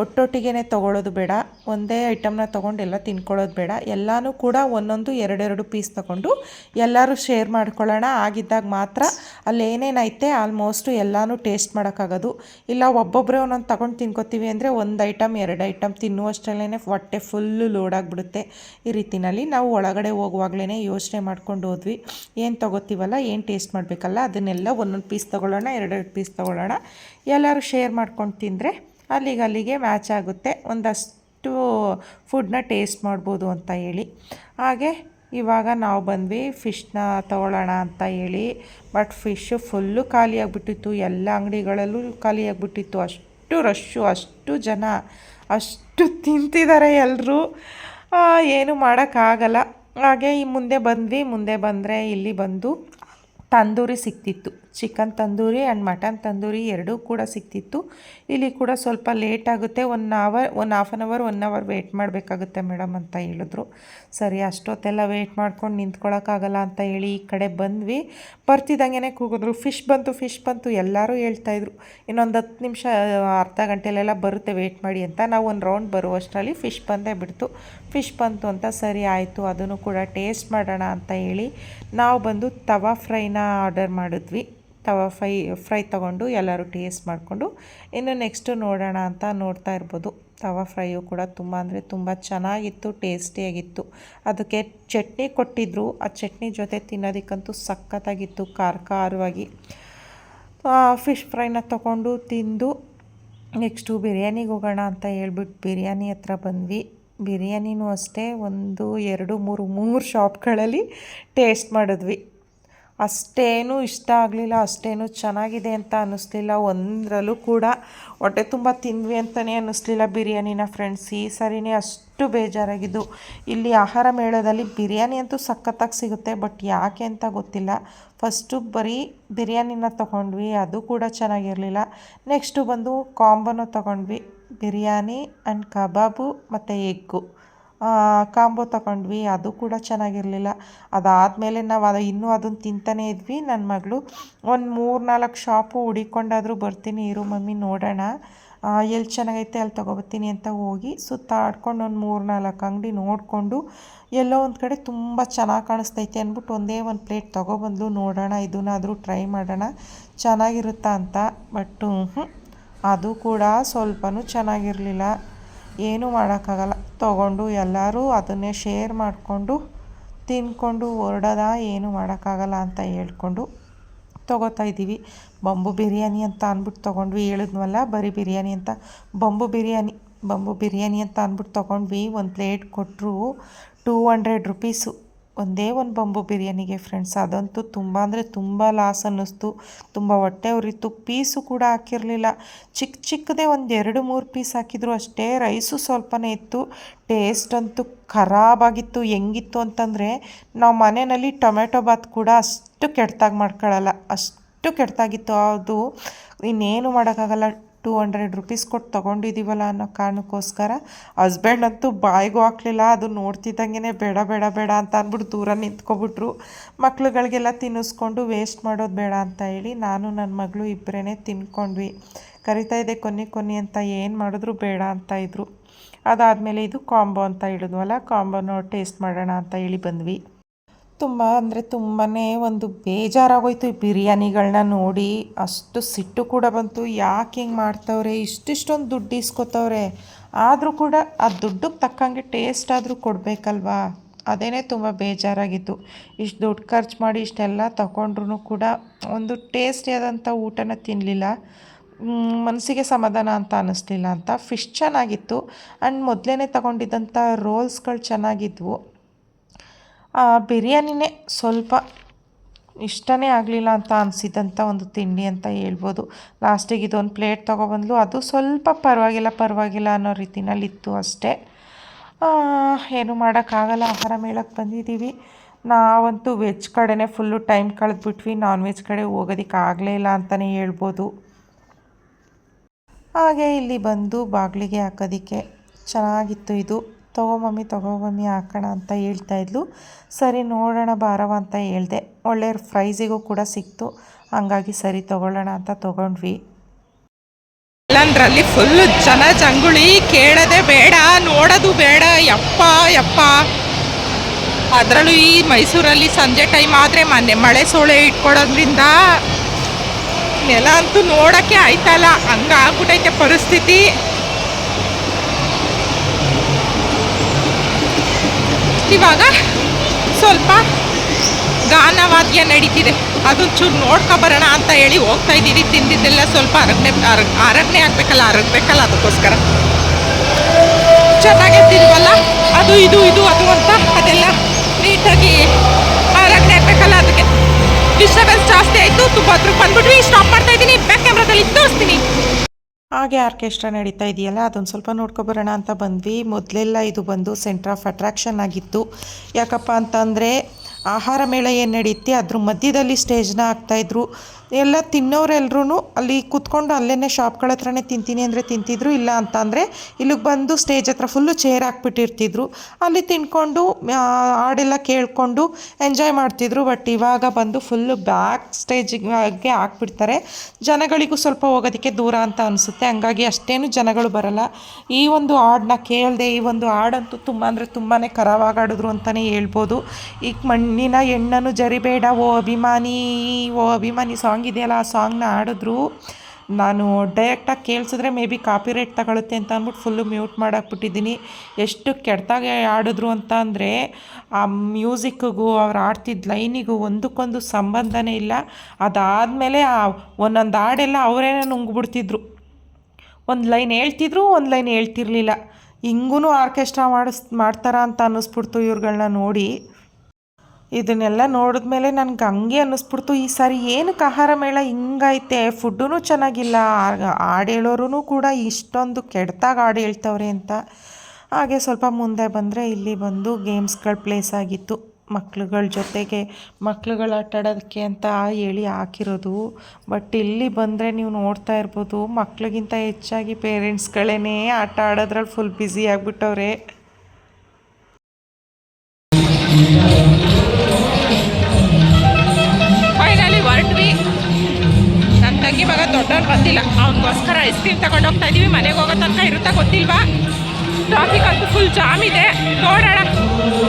ಒಟ್ಟೊಟ್ಟಿಗೆ ತೊಗೊಳ್ಳೋದು ಬೇಡ, ಒಂದೇ ಐಟಮ್ನ ತೊಗೊಂಡು ಎಲ್ಲ ತಿನ್ಕೊಳ್ಳೋದು ಬೇಡ. ಎಲ್ಲನೂ ಕೂಡ ಒಂದೊಂದು ಎರಡೆರಡು ಪೀಸ್ ತೊಗೊಂಡು ಎಲ್ಲರೂ ಶೇರ್ ಮಾಡ್ಕೊಳ್ಳೋಣ. ಆಗಿದ್ದಾಗ ಮಾತ್ರ ಅಲ್ಲಿ ಏನೇನೈತೆ ಆಲ್ಮೋಸ್ಟು ಎಲ್ಲನೂ ಟೇಸ್ಟ್ ಮಾಡೋಕ್ಕಾಗೋದು. ಇಲ್ಲ ಒಬ್ಬೊಬ್ಬರೇ ಒಂದೊಂದು ತೊಗೊಂಡು ತಿನ್ಕೋತೀವಿ ಅಂದರೆ ಒಂದು ಐಟಮ್ ಎರಡು ಐಟಮ್ ತಿನ್ನುವಷ್ಟರಲ್ಲೇ ಹೊಟ್ಟೆ ಫುಲ್ಲು ಲೋಡ್ ಆಗಿಬಿಡುತ್ತೆ. ಈ ರೀತಿನಲ್ಲಿ ನಾವು ಒಳಗಡೆ ಹೋಗುವಾಗಲೇ ಯೋಚನೆ ಮಾಡ್ಕೊಂಡು ಹೋದ್ವಿ. ಏನು ತೊಗೋತೀವಲ್ಲ, ಏನು ಟೇಸ್ಟ್ ಮಾಡಬೇಕಲ್ಲ, ಅದನ್ನೆಲ್ಲ ಒಂದೊಂದು ಪೀಸ್ ತೊಗೊಳ್ಳೋಣ, ಎರಡೆರಡು ಪೀಸ್ ತೊಗೊಳ್ಳೋಣ. ಎಲ್ಲರೂ ಶೇರ್ ಮಾಡ್ಕೊಂಡು ತಿಂದರೆ ಅಲ್ಲಿಗೆ ಅಲ್ಲಿಗೆ ಮ್ಯಾಚ್ ಆಗುತ್ತೆ. ಒಂದಷ್ಟು ಫುಡ್ನ ಟೇಸ್ಟ್ ಮಾಡ್ಬೋದು ಅಂತ ಹೇಳಿ. ಹಾಗೆ ಇವಾಗ ನಾವು ಬಂದ್ವಿ ಫಿಶ್ನ ತೊಗೊಳ್ಳೋಣ ಅಂತ ಹೇಳಿ. ಬಟ್ ಫಿಶ್ಶು ಫುಲ್ಲು ಖಾಲಿಯಾಗಿಬಿಟ್ಟಿತ್ತು ಎಲ್ಲ ಅಂಗಡಿಗಳಲ್ಲೂ ಖಾಲಿಯಾಗಿಬಿಟ್ಟಿತ್ತು ಅಷ್ಟು ರಶ್ಶು ಅಷ್ಟು ಜನ, ಅಷ್ಟು ತಿಂತಿದ್ದಾರೆ ಎಲ್ಲರೂ ಏನು ಮಾಡೋಕ್ಕಾಗಲ್ಲ. ಹಾಗೆ ಈ ಮುಂದೆ ಬಂದ್ವಿ. ಮುಂದೆ ಬಂದರೆ ಇಲ್ಲಿ ಬಂದು ತಂದೂರಿ ಸಿಕ್ತಿತ್ತು chicken tandoori and mutton tandoori ಎರಡೂ ಕೂಡ ಸಿಕ್ತಿತ್ತು. ಇಲ್ಲಿ ಕೂಡ ಸ್ವಲ್ಪ ಲೇಟ್ ಆಗುತ್ತೆ. One hour one half an hour one hour wait ಮಾಡಬೇಕಾಗುತ್ತೆ ಮೇಡಮ್ ಅಂತ ಹೇಳಿದ್ರು. ಸರಿ, ಅಷ್ಟೊತ್ತೆಲ್ಲ ವೆಯ್ಟ್ ಮಾಡ್ಕೊಂಡು ನಿಂತ್ಕೊಳ್ಳೋಕ್ಕಾಗಲ್ಲ ಅಂತ ಹೇಳಿ ಈ ಕಡೆ ಬಂದ್ವಿ. ಬರ್ತಿದ್ದಂಗೆ ಕೂಗಿದ್ರು. ಫಿಶ್ ಬಂತು ಫಿಶ್ ಬಂತು, ಎಲ್ಲರೂ ಹೇಳ್ತಾಯಿದ್ರು ಇನ್ನೊಂದು ಹತ್ತು ನಿಮಿಷ, ಅರ್ಧ ಗಂಟೆಲೆಲ್ಲ ಬರುತ್ತೆ ವೆಯ್ಟ್ ಮಾಡಿ ಅಂತ. ನಾವು ಒಂದು ರೌಂಡ್ ಬರುವಷ್ಟರಲ್ಲಿ ಫಿಶ್ ಬಂದೇ ಬಿಡ್ತು. ಫಿಶ್ ಬಂತು ಅಂತ ಸರಿ ಆಯಿತು. ಅದನ್ನು ಕೂಡ ಟೇಸ್ಟ್ ಮಾಡೋಣ ಅಂತ ಹೇಳಿ ನಾವು ಬಂದು ತವಾ ಫ್ರೈನ ಆರ್ಡರ್ ಮಾಡಿದ್ವಿ. ತವಾ ಫ್ರೈ ಫ್ರೈ ತೊಗೊಂಡು ಎಲ್ಲರೂ ಟೇಸ್ಟ್ ಮಾಡಿಕೊಂಡು, ಇನ್ನು ನೆಕ್ಸ್ಟು ನೋಡೋಣ ಅಂತ ನೋಡ್ತಾ ಇರ್ಬೋದು. ತವಾ ಫ್ರೈಯು ಕೂಡ ತುಂಬ ಅಂದರೆ ತುಂಬ ಚೆನ್ನಾಗಿತ್ತು, ಟೇಸ್ಟಿಯಾಗಿತ್ತು. ಅದಕ್ಕೆ ಚಟ್ನಿ ಕೊಟ್ಟಿದ್ದರು ಆ ಚಟ್ನಿ ಜೊತೆ ತಿನ್ನೋದಕ್ಕಂತೂ ಸಖತ್ತಾಗಿತ್ತು ಖಾರ ಖಾರವಾಗಿ ಫಿಶ್ ಫ್ರೈನ ತೊಗೊಂಡು ತಿಂದು, ನೆಕ್ಸ್ಟು ಬಿರಿಯಾನಿಗೆ ಹೋಗೋಣ ಅಂತ ಹೇಳ್ಬಿಟ್ಟು ಬಿರಿಯಾನಿ ಹತ್ರ ಬಂದ್ವಿ. ಬಿರಿಯಾನಿನೂ ಅಷ್ಟೇ, ಒಂದು ಎರಡು, ಮೂರು ಮೂರು ಶಾಪ್ಗಳಲ್ಲಿ ಟೇಸ್ಟ್ ಮಾಡಿದ್ವಿ. ಅಷ್ಟೇನು ಇಷ್ಟ ಆಗಲಿಲ್ಲ, ಅಷ್ಟೇನು ಚೆನ್ನಾಗಿದೆ ಅಂತ ಅನ್ನಿಸ್ಲಿಲ್ಲ. ಒಂದರಲ್ಲೂ ಕೂಡ ಹೊಟ್ಟೆ ತುಂಬ ತಿಂದ್ವಿ ಅಂತಲೇ ಅನ್ನಿಸ್ಲಿಲ್ಲ ಬಿರಿಯಾನಿನ ಫ್ರೆಂಡ್ಸ್ ಈ ಸರಿನೇ ಅಷ್ಟು ಬೇಜಾರಾಗಿದ್ದು. ಇಲ್ಲಿ ಆಹಾರ ಮೇಳದಲ್ಲಿ ಬಿರಿಯಾನಿ ಅಂತೂ ಸಖತ್ತಾಗಿ ಸಿಗುತ್ತೆ ಬಟ್ ಯಾಕೆ ಅಂತ ಗೊತ್ತಿಲ್ಲ. ಫಸ್ಟು ಬರೀ ಬಿರಿಯಾನಿನ ತೊಗೊಂಡ್ವಿ, ಅದು ಕೂಡ ಚೆನ್ನಾಗಿರಲಿಲ್ಲ. ನೆಕ್ಸ್ಟು ಬಂದು ಕಾಂಬೋನು ತೊಗೊಂಡ್ವಿ. ಬಿರಿಯಾನಿ ಆ್ಯಂಡ್ ಕಬಾಬು ಮತ್ತು ಎಗ್ಗು. ಕಾಂಬೋ ತಗೊಂಡ್ವಿ, ಅದು ಕೂಡ ಚೆನ್ನಾಗಿರಲಿಲ್ಲ. ಅದಾದಮೇಲೆ ನಾವು ಅದು, ಇನ್ನೂ ಅದನ್ನು ತಿಂತಾನೇ ಇದ್ವಿ. ನನ್ನ ಮಗಳು ಒಂದು ಮೂರು ನಾಲ್ಕು ಶಾಪು ಹುಡಿಕೊಂಡಾದರೂ ಬರ್ತೀನಿ, ಇರು ಮಮ್ಮಿ ನೋಡೋಣ. ಎಲ್ಲಿ ಚೆನ್ನಾಗೈತೆ ಅಲ್ಲಿ ತೊಗೊಬರ್ತೀನಿ ಅಂತ ಹೋಗಿ ಸುತ್ತಾಡ್ಕೊಂಡು ಒಂದು ಮೂರು ನಾಲ್ಕು ಅಂಗಡಿ ನೋಡಿಕೊಂಡು ಎಲ್ಲೋ ಒಂದು ಕಡೆ ತುಂಬ ಚೆನ್ನಾಗಿ ಕಾಣಿಸ್ತೈತೆ ಅಂದ್ಬಿಟ್ಟು ಒಂದೇ ಒಂದು ಪ್ಲೇಟ್ ತೊಗೊಬಂದು ನೋಡೋಣ, ಇದನ್ನಾದರೂ ಟ್ರೈ ಮಾಡೋಣ. ಚೆನ್ನಾಗಿರುತ್ತಾ ಅಂತ. ಬಟ್ಟು ಅದು ಕೂಡ ಸ್ವಲ್ಪನೂ ಚೆನ್ನಾಗಿರಲಿಲ್ಲ. ಏನೂ ಮಾಡೋಕ್ಕಾಗಲ್ಲ. ತೊಗೊಂಡು ಎಲ್ಲರೂ ಅದನ್ನೇ ಶೇರ್ ಮಾಡಿಕೊಂಡು ತಿಂದ್ಕೊಂಡು ಹೊರಡೋದ, ಏನೂ ಮಾಡೋಕ್ಕಾಗಲ್ಲ ಅಂತ ಹೇಳ್ಕೊಂಡು ತೊಗೋತಾ ಇದ್ದೀವಿ. ಬಂಬು ಬಿರಿಯಾನಿ ಅಂತ ಅಂದ್ಬಿಟ್ಟು ತೊಗೊಂಡ್ವಿ. ಹೇಳಿದ್ವಲ್ಲ ಬರೀ ಬಿರಿಯಾನಿ ಅಂತ. ಬಂಬು ಬಿರಿಯಾನಿ ಬಂಬು ಬಿರಿಯಾನಿ ಅಂತ ಅಂದ್ಬಿಟ್ಟು ತೊಗೊಂಡ್ವಿ. ಒಂದು ಪ್ಲೇಟ್ ಕೊಟ್ಟರು ಟೂ ಹಂಡ್ರೆಡ್ ರುಪೀಸು ಒಂದೇ ಒಂದು ಬಂಬು ಬಿರಿಯಾನಿಗೆ ಫ್ರೆಂಡ್ಸ್ ಅದಂತೂ ತುಂಬ ಅಂದರೆ ತುಂಬ ಲಾಸ್ ಅನ್ನಿಸ್ತು. ತುಂಬ ಹೊಟ್ಟೆ ಉರಿತು. ಪೀಸು ಕೂಡ ಹಾಕಿರಲಿಲ್ಲ. ಚಿಕ್ಕ ಚಿಕ್ಕದೇ ಒಂದು ಎರಡು ಮೂರು ಪೀಸ್ ಹಾಕಿದ್ರು ಅಷ್ಟೇ. ರೈಸು ಸ್ವಲ್ಪನೇ ಇತ್ತು. ಟೇಸ್ಟ್ ಅಂತೂ ಖರಾಬಾಗಿತ್ತು ಹೆಂಗಿತ್ತು ಅಂತಂದರೆ ನಾವು ಮನೆಯಲ್ಲಿ ಟೊಮೆಟೊ ಬಾತ್ ಕೂಡ ಅಷ್ಟು ಕೆಟ್ಟದಾಗಿ ಮಾಡ್ಕೊಳ್ಳಲ್ಲ ಅಷ್ಟು ಕೆಟ್ಟದಾಗಿತ್ತು ಅದು ಇನ್ನೇನು ಮಾಡೋಕ್ಕಾಗಲ್ಲ. ಟೂ ಹಂಡ್ರೆಡ್ ರುಪೀಸ್ ಕೊಟ್ಟು ತೊಗೊಂಡಿದ್ದೀವಲ್ಲ ಅನ್ನೋ ಕಾರಣಕ್ಕೋಸ್ಕರ ಹಸ್ಬೆಂಡ್ ಅಂತೂ ಬಾಯಿಗೂ ಹಾಕ್ಲಿಲ್ಲ, ಅದು ನೋಡ್ತಿದ್ದಂಗೆ ಬೇಡ ಬೇಡ ಬೇಡ ಅಂತ ಅಂದ್ಬಿಟ್ಟು ದೂರ ನಿಂತ್ಕೊಬಿಟ್ರು. ಮಕ್ಳುಗಳಿಗೆಲ್ಲ ತಿನ್ನಿಸ್ಕೊಂಡು ವೇಸ್ಟ್ ಮಾಡೋದು ಬೇಡ ಅಂತ ಹೇಳಿ ನಾನು ನನ್ನ ಮಗಳು ಇಬ್ಬರೇ ತಿನ್ಕೊಂಡ್ವಿ. ಕರಿತಾ ಇದೆ ಕೊನೆ ಕೊನೆ ಅಂತ ಏನು ಮಾಡಿದ್ರು ಬೇಡ ಅಂತ ಇದ್ರು. ಅದಾದಮೇಲೆ ಇದು ಕಾಂಬೋ ಅಂತ ಹೇಳಿದ್ವಲ್ಲ ಕಾಂಬೋನ ಟೇಸ್ಟ್ ಮಾಡೋಣ ಅಂತ ಹೇಳಿ ಬಂದ್ವಿ. ತುಂಬ ಅಂದರೆ ತುಂಬಾ ಒಂದು ಬೇಜಾರಾಗೋಯ್ತು ಈ ಬಿರಿಯಾನಿಗಳನ್ನ ನೋಡಿ. ಅಷ್ಟು ಸಿಟ್ಟು ಕೂಡ ಬಂತು. ಯಾಕೆ ಹಿಂಗೆ ಮಾಡ್ತವ್ರೆ? ಇಷ್ಟಿಷ್ಟೊಂದು ದುಡ್ಡು ಇಸ್ಕೊತವ್ರೆ. ಆದರೂ ಕೂಡ ಆ ದುಡ್ಡಿಗೆ ತಕ್ಕಂಗೆ ಟೇಸ್ಟ್ ಆದರೂ ಕೊಡಬೇಕಲ್ವಾ? ಅದೇನೇ ತುಂಬ ಬೇಜಾರಾಗಿತ್ತು. ಇಷ್ಟು ದುಡ್ಡು ಖರ್ಚು ಮಾಡಿ ಇಷ್ಟೆಲ್ಲ ತಗೊಂಡ್ರು ಕೂಡ ಒಂದು ಟೇಸ್ಟಿಯಾದಂಥ ಊಟನ ತಿನ್ನಲಿಲ್ಲ ಮನಸ್ಸಿಗೆ ಸಮಾಧಾನ ಅಂತ ಅನ್ನಿಸ್ಲಿಲ್ಲ ಅಂತ. ಫಿಶ್ ಚೆನ್ನಾಗಿತ್ತು. ಆ್ಯಂಡ್ ಮೊದಲೇ ತಗೊಂಡಿದ್ದಂಥ ರೋಲ್ಸ್ಗಳು ಚೆನ್ನಾಗಿದ್ವು. ಬಿರಿಯಾನಿನೇ ಸ್ವಲ್ಪ ಇಷ್ಟನೇ ಆಗಲಿಲ್ಲ ಅಂತ ಅನಿಸಿದಂಥ ಒಂದು ತಿಂಡಿ ಅಂತ ಹೇಳ್ಬೋದು. ಲಾಸ್ಟಿಗೆ ಇದೊಂದು ಪ್ಲೇಟ್ ತೊಗೊಬಂದ್ಲು. ಅದು ಸ್ವಲ್ಪ ಪರವಾಗಿಲ್ಲ ಪರವಾಗಿಲ್ಲ ಅನ್ನೋ ರೀತಿನಲ್ಲಿತ್ತು ಅಷ್ಟೇ. ಏನು ಮಾಡೋಕ್ಕಾಗಲ್ಲ, ಆಹಾರ ಮೇಳಕ್ಕೆ ಬಂದಿದ್ದೀವಿ. ನಾವಂತೂ ವೆಜ್ ಕಡೆನೇ ಫುಲ್ಲು ಟೈಮ್ ಕಳೆದ್ಬಿಟ್ವಿ. ನಾನ್ ವೆಜ್ ಕಡೆ ಹೋಗೋದಕ್ಕೆ ಆಗಲೇ ಇಲ್ಲ ಅಂತಲೇ ಹೇಳ್ಬೋದು. ಹಾಗೆ ಇಲ್ಲಿ ಬಂದು ಬಾಗಿಲಿಗೆ ಹಾಕೋದಕ್ಕೆ ಚೆನ್ನಾಗಿತ್ತು ಇದು. ತಗೋ ಮಮ್ಮಿ ತಗೋ ಮಮ್ಮಿ ಹಾಕೋಣ ಅಂತ ಹೇಳ್ತಾ ಇದ್ಲು. ಸರಿ, ನೋಡೋಣ ಬಾರವ ಅಂತ ಹೇಳಿದೆ. ಒಳ್ಳೆಯ ಪ್ರೈಸಿಗೂ ಕೂಡ ಸಿಕ್ತು. ಹಂಗಾಗಿ ಸರಿ, ತಗೊಳ್ಳೋಣ ಅಂತ ತೊಗೊಂಡ್ವಿ. ಎಲ್ಲಂದ್ರಲ್ಲಿ ಫುಲ್ಲು ಜನ ಜಂಗುಳಿ ಕೇಳೋದೇ ಬೇಡ, ನೋಡೋದು ಬೇಡ. ಯಪ್ಪ ಯಪ್ಪ. ಅದರಲ್ಲೂ ಈ ಮೈಸೂರಲ್ಲಿ ಸಂಜೆ ಟೈಮ್ ಆದರೆ ಮೊನ್ನೆ ಮಳೆ ಸೋಳೆ ಇಟ್ಕೊಡೋದ್ರಿಂದ ನೆಲ ಅಂತೂ ನೋಡೋಕ್ಕೆ ಆಯ್ತಲ್ಲ. ಹಂಗಾಗ್ಬಿಟ್ಟೈತೆ ಪರಿಸ್ಥಿತಿ. ಇವಾಗ ಸ್ವಲ್ಪ ಗಾನವಾದ್ಯ ನಡೀತಿದೆ. ಅದೊಂಚೂರು ನೋಡ್ಕೊಬರೋಣ ಅಂತ ಹೇಳಿ ಹೋಗ್ತಾ ಇದ್ದೀವಿ. ತಿಂದಿದ್ದೆಲ್ಲ ಸ್ವಲ್ಪ ಅರಗ್ನೆ, ಅರಗ್, ಅರಗ್ನೆ ಆಗಬೇಕಲ್ಲ, ಅರಗಬೇಕಲ್ಲ ಅದಕ್ಕೋಸ್ಕರ. ಚೆನ್ನಾಗೇ ತಿನ್ವಲ್ಲ? ಅದು, ಇದು ಇದು, ಅದು ಅಂತ ಅದೆಲ್ಲ ನೀಟಾಗಿ ಅರಗ್ನೆ ಆಗಬೇಕಲ್ಲ ಅದಕ್ಕೆ. ಡಿಸ್ಟರ್ಬೆನ್ಸ್ ಜಾಸ್ತಿ ಆಯಿತು. ತುಂಬ ಹತ್ರ ಬಂದ್ಬಿಟ್ವಿ. ಸ್ಟಾಪ್ ಮಾಡ್ತಾ ಇದ್ದೀನಿ. ಬ್ಯಾಕ್ ಕ್ಯಾಮ್ರಾದಲ್ಲಿ ತೋರಿಸ್ತೀನಿ. ಹಾಗೆ ಆರ್ಕೆಸ್ಟ್ರಾ ನಡೀತಾ ಇದೆಯಲ್ಲ, ಅದೊಂದು ಸ್ವಲ್ಪ ನೋಡ್ಕೊಬರೋಣ ಅಂತ ಬಂದ್ವಿ. ಮೊದಲೆಲ್ಲ ಇದು ಬಂದು ಸೆಂಟ್ರ್ ಆಫ್ ಅಟ್ರಾಕ್ಷನ್ ಆಗಿತ್ತು. ಯಾಕಪ್ಪ ಅಂತಂದರೆ, ಆಹಾರ ಮೇಳ ಏನು ನಡೆಯುತ್ತೆ ಅದ್ರ ಮಧ್ಯದಲ್ಲಿ ಸ್ಟೇಜ್ನ ಹಾಕ್ತಾಯಿದ್ರು ಎಲ್ಲ ತಿನ್ನೋರೆಲ್ಲರೂ ಅಲ್ಲಿ ಕೂತ್ಕೊಂಡು ಅಲ್ಲೇ ಶಾಪ್ಗಳ ಹತ್ರನೇ ತಿಂತೀನಿ ಅಂದರೆ ತಿಂತಿದ್ರು ಇಲ್ಲ ಅಂತ ಅಂದರೆ ಇಲ್ಲಿಗೆ ಬಂದು ಸ್ಟೇಜ್ ಹತ್ರ ಫುಲ್ಲು ಚೇರ್ ಹಾಕ್ಬಿಟ್ಟಿರ್ತಿದ್ರು. ಅಲ್ಲಿ ತಿನ್ಕೊಂಡು ಆ, ಹಾಡೆಲ್ಲ ಕೇಳಿಕೊಂಡು ಎಂಜಾಯ್ ಮಾಡ್ತಿದ್ರು ಬಟ್ ಇವಾಗ ಬಂದು ಫುಲ್ಲು ಬ್ಯಾಕ್ ಸ್ಟೇಜಿಗೆ ಹಾಕ್ಬಿಡ್ತಾರೆ. ಜನಗಳಿಗೂ ಸ್ವಲ್ಪ ಹೋಗೋದಕ್ಕೆ ದೂರ ಅಂತ ಅನಿಸುತ್ತೆ. ಹಂಗಾಗಿ ಅಷ್ಟೇನು ಜನಗಳು ಬರಲ್ಲ. ಈ ಒಂದು ಹಾಡನ್ನ ಕೇಳಿದೆ ಈ ಒಂದು ಹಾಡಂತೂ ತುಂಬ ಅಂದರೆ ತುಂಬಾ ಖರಾವಾಗಾಡಿದ್ರು ಅಂತಲೇ ಹೇಳ್ಬೋದು. ಈಗ ಮಣ್ಣಿನ ಹೆಣ್ಣನ್ನು ಜರಿಬೇಡ ಓ ಅಭಿಮಾನಿ ಓ ಅಭಿಮಾನಿ ಸಾಂಗ್ ಇದೆಯಲ್ಲ ಆ ಸಾಂಗ್ನ ಆಡಿದ್ರು ನಾನು ಡೈರೆಕ್ಟಾಗಿ ಕೇಳಿಸಿದ್ರೆ ಮೇ ಬಿ ಕಾಪಿ ರೇಟ್ ತಗೊಳುತ್ತೆ ಅಂತ ಅಂದ್ಬಿಟ್ಟು ಫುಲ್ಲು ಮ್ಯೂಟ್ ಮಾಡಾಕ್ಬಿಟ್ಟಿದ್ದೀನಿ. ಎಷ್ಟು ಕೆಟ್ಟದಾಗೆ ಆಡಿದ್ರು ಅಂತ ಅಂದರೆ ಆ ಮ್ಯೂಸಿಕ್ಕಿಗೂ ಅವ್ರು ಆಡ್ತಿದ್ದ ಲೈನಿಗೂ ಒಂದಕ್ಕೊಂದು ಸಂಬಂಧನೇ ಇಲ್ಲ. ಅದಾದಮೇಲೆ ಆ ಒಂದೊಂದು ಹಾಡೆಲ್ಲ ಅವರೇನೆ ನುಂಗ್ಬಿಡ್ತಿದ್ರು. ಒಂದು ಲೈನ್ ಹೇಳ್ತಿದ್ರು, ಒಂದು ಲೈನ್ ಹೇಳ್ತಿರ್ಲಿಲ್ಲ. ಹಿಂಗೂ ಆರ್ಕೆಸ್ಟ್ರಾ ಮಾಡಿಸ್, ಮಾಡ್ತಾರ ಅಂತ ಅನ್ನಿಸ್ಬಿಡ್ತು ಇವ್ರುಗಳನ್ನ ನೋಡಿ. ಇದನ್ನೆಲ್ಲ ನೋಡಿದ್ಮೇಲೆ ನನಗೆ ಹಂಗೆ ಅನ್ನಿಸ್ಬಿಡ್ತು. ಈ ಸಾರಿ ಏನಕ್ಕೆ ಆಹಾರ ಮೇಳ ಹಿಂಗೈತೆ? ಫುಡ್ಡೂ ಚೆನ್ನಾಗಿಲ್ಲ. ಹಾಡು ಕೂಡ ಇಷ್ಟೊಂದು ಕೆಡ್ತಾಗ ಹಾಡು ಹೇಳ್ತವ್ರೆ ಅಂತ. ಹಾಗೆ ಸ್ವಲ್ಪ ಮುಂದೆ ಬಂದರೆ ಇಲ್ಲಿ ಬಂದು ಗೇಮ್ಸ್ಗಳ ಪ್ಲೇಸ್ ಆಗಿತ್ತು. ಮಕ್ಳುಗಳ ಜೊತೆಗೆ ಮಕ್ಳುಗಳು ಆಟ ಆಡೋದಕ್ಕೆ ಅಂತ ಹೇಳಿ ಹಾಕಿರೋದು. ಬಟ್ ಇಲ್ಲಿ ಬಂದರೆ ನೀವು ನೋಡ್ತಾ ಇರ್ಬೋದು ಮಕ್ಳಿಗಿಂತ ಹೆಚ್ಚಾಗಿ ಪೇರೆಂಟ್ಸ್ಗಳೇ ಆಟ ಆಡೋದ್ರಲ್ಲಿ ಫುಲ್ ಬ್ಯುಸಿ ಆಗಿಬಿಟ್ಟವ್ರೆ. ಬಂದಿಲ್ಲ. ಅವನಿಗೋಸ್ಕರ ಐಸ್ ಕ್ರೀಮ್ ತಗೊಂಡು ಹೋಗ್ತಾ ಇದೀವಿ. ಮನೆಗೆ ಹೋಗೋ ತನಕ ಇರುತ್ತಾ ಗೊತ್ತಿಲ್ವಾ? ಟ್ರಾಫಿಕ್ ಅಂತೂ ಫುಲ್ ಜಾಮ್ ಇದೆ. ನೋಡೋಣ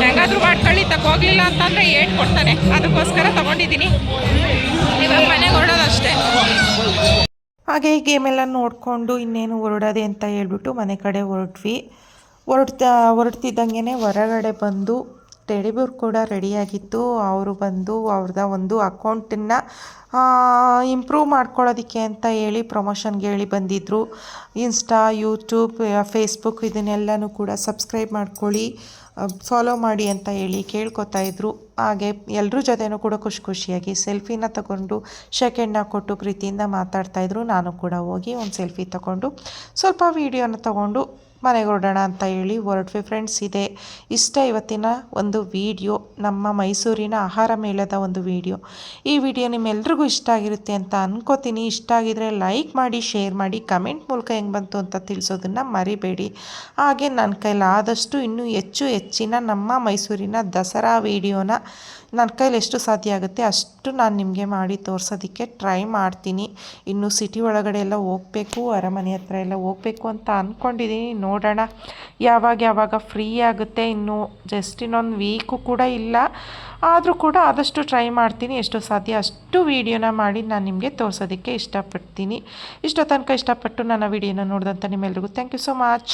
ಹೆಂಗಾದ್ರೂ ಮಾಡ್ಕೊಳ್ಳಿ. ಹೋಗ್ಲಿಲ್ಲ ಅಂತಂದರೆ ಏಟ್ ಕೊಡ್ತಾನೆ. ಅದಕ್ಕೋಸ್ಕರ ತಗೊಂಡಿದ್ದೀನಿ. ಇವಾಗ ಮನೆಗೆ ಹೊರಡೋದಷ್ಟೇ ಹಾಗೆ ಈ ಗೇಮೆಲ್ಲ ನೋಡಿಕೊಂಡು ಇನ್ನೇನು ಹೊರಡೋದೆ ಅಂತ ಹೇಳ್ಬಿಟ್ಟು ಮನೆ ಕಡೆ ಹೊರಟ್ವಿ. ಹೊರಡ್ತಾ ಹೊರಡ್ತಿದ್ದಂಗೆ ಹೊರಗಡೆ ಬಂದು ಟೆಡಿಬೂರ್ ಕೂಡ ರೆಡಿಯಾಗಿತ್ತು. ಅವರು ಬಂದು ಅವ್ರದ್ದ ಒಂದು ಅಕೌಂಟನ್ನು ಇಂಪ್ರೂವ್ ಮಾಡ್ಕೊಳ್ಳೋದಕ್ಕೆ ಅಂತ ಹೇಳಿ ಪ್ರಮೋಷನ್ಗೆ ಹೇಳಿ ಬಂದಿದ್ದರು ಇನ್ಸ್ಟಾ, ಯೂಟ್ಯೂಬ್ ಫೇಸ್ಬುಕ್ ಇದನ್ನೆಲ್ಲನೂ ಕೂಡ ಸಬ್ಸ್ಕ್ರೈಬ್ ಮಾಡ್ಕೊಳ್ಳಿ ಫಾಲೋ ಮಾಡಿ ಅಂತ ಹೇಳಿ ಕೇಳ್ಕೊತಾ ಇದ್ರು. ಹಾಗೆ ಎಲ್ಲರ ಜೊತೆನೂ ಕೂಡ ಖುಷಿ ಖುಷಿಯಾಗಿ ಸೆಲ್ಫಿನ ತಗೊಂಡು ಸೆಕೆಂಡ್ನ ಕೊಟ್ಟು ಪ್ರೀತಿಯಿಂದ ಮಾತಾಡ್ತಾಯಿದ್ರು ನಾನು ಕೂಡ ಹೋಗಿ ಒಂದು ಸೆಲ್ಫಿ ತಗೊಂಡು ಸ್ವಲ್ಪ ವೀಡಿಯೋನ ತಗೊಂಡು ಮನೆಗೆ ಅಂತ ಹೇಳಿ ಹೊರಟ್ವಿ ಫ್ರೆಂಡ್ಸ್ ಇದೆ. ಇಷ್ಟ ಇವತ್ತಿನ ಒಂದು ವಿಡಿಯೋ ನಮ್ಮ ಮೈಸೂರಿನ ಆಹಾರ ಮೇಳದ ಒಂದು ವಿಡಿಯೋ ಈ ವಿಡಿಯೋ ನಿಮ್ಮೆಲ್ರಿಗೂ ಇಷ್ಟ ಆಗಿರುತ್ತೆ ಅಂತ ಅನ್ಕೋತೀನಿ. ಇಷ್ಟ ಆಗಿದರೆ ಲೈಕ್ ಮಾಡಿ ಶೇರ್ ಮಾಡಿ ಕಮೆಂಟ್ ಮೂಲಕ ಹೆಂಗೆ ಬಂತು ಅಂತ ತಿಳಿಸೋದನ್ನು ಮರಿಬೇಡಿ. ಹಾಗೆ ನನ್ನ ಕೈಲಾದಷ್ಟು ಇನ್ನೂ ಹೆಚ್ಚು ಹೆಚ್ಚಿನ ನಮ್ಮ ಮೈಸೂರಿನ ದಸರಾ ವಿಡಿಯೋನ ನನ್ನ ಕೈಲಿ ಎಷ್ಟು ಸಾಧ್ಯ ಆಗುತ್ತೆ ಅಷ್ಟು ನಾನು ನಿಮಗೆ ಮಾಡಿ ತೋರಿಸೋದಕ್ಕೆ ಟ್ರೈ ಮಾಡ್ತೀನಿ. ಇನ್ನು ಸಿಟಿ ಒಳಗಡೆ ಎಲ್ಲ ಹೋಗಬೇಕು, ಅರಮನೆ ಹತ್ರ ಎಲ್ಲ ಹೋಗಬೇಕು ಅಂತ ಅಂದ್ಕೊಂಡಿದ್ದೀನಿ ನೋಡೋಣ, ಯಾವಾಗ ಯಾವಾಗ ಫ್ರೀ ಆಗುತ್ತೆ. ಇನ್ನು ಜಸ್ಟ್ ಇನ್ನೊಂದು ವೀಕು ಕೂಡ ಇಲ್ಲ. ಆದರೂ ಕೂಡ ಆದಷ್ಟು ಟ್ರೈ ಮಾಡ್ತೀನಿ. ಎಷ್ಟು ಸಾಧ್ಯ ಅಷ್ಟು ವೀಡಿಯೋನ ಮಾಡಿ ನಾನು ನಿಮಗೆ ತೋರಿಸೋದಕ್ಕೆ ಇಷ್ಟಪಡ್ತೀನಿ. ಇಷ್ಟೋ ತನಕ ಇಷ್ಟಪಟ್ಟು ನನ್ನ ವೀಡಿಯೋನ ನೋಡಿದಂಥ ನಿಮ್ಮೆಲ್ರಿಗೂ ಥ್ಯಾಂಕ್ ಯು ಸೊ ಮಚ್